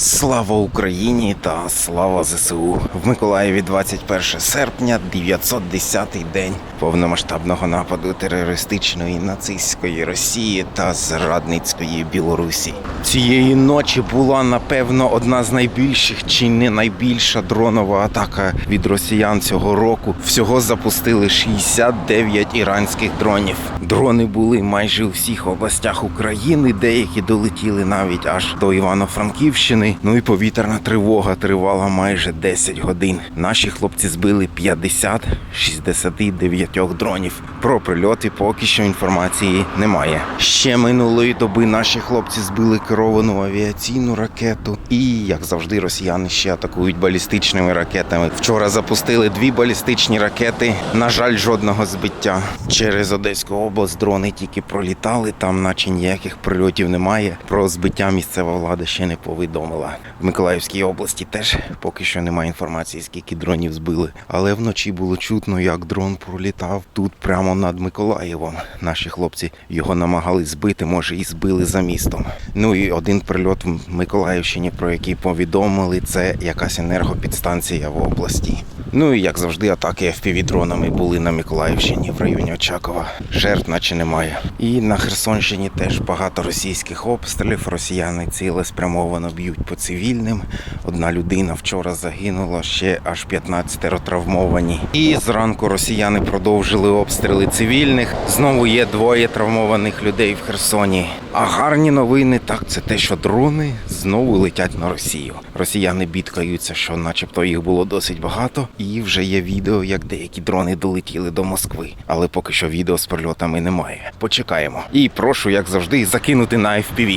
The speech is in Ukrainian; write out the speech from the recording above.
Слава Україні та слава ЗСУ в Миколаєві 21 серпня, 910-й день повномасштабного нападу терористичної нацистської Росії та зрадницької Білорусі. Цієї ночі була напевно одна з найбільших чи не найбільша дронова атака від росіян цього року. Всього запустили 69 іранських дронів. Дрони були майже у всіх областях України, деякі долетіли навіть аж до Івано-Франківщини. Ну і повітряна тривога тривала майже 10 годин. Наші хлопці збили 50 69 дронів. Про прильоти поки що інформації немає. Ще минулої доби наші хлопці збили керовану авіаційну ракету. І як завжди, росіяни ще атакують балістичними ракетами. Вчора запустили дві балістичні ракети. На жаль, жодного збиття. Через Одеську область дрони тільки пролітали. Там, наче ніяких прильотів немає. Про збиття місцева влада ще не повідомила. В Миколаївській області теж поки що немає інформації, скільки дронів збили. Але вночі було чутно, як дрон пролітав тут прямо над Миколаєвом. Наші хлопці його намагались збити, може, і збили за містом. Ну і один прильот в Миколаївщині, про який повідомили, це якась енергопідстанція в області. Ну і як завжди, атаки FPV-дронами були на Миколаївщині в районі Очакова. Жертв наче немає. І на Херсонщині теж багато російських обстрілів. Росіяни цілеспрямовано б'ють по цивільним. Одна людина вчора загинула, ще аж 15 травмовані. І зранку росіяни продовжили обстріли цивільних. Знову є двоє травмованих людей в Херсоні. А гарні новини так це те, що дрони знову летять на Росію. Росіяни бідкаються, що, начебто, їх було досить багато, і вже є відео, як деякі дрони долетіли до Москви. Але поки що відео з прильотами немає. Почекаємо. І прошу, як завжди, закинути на FPV.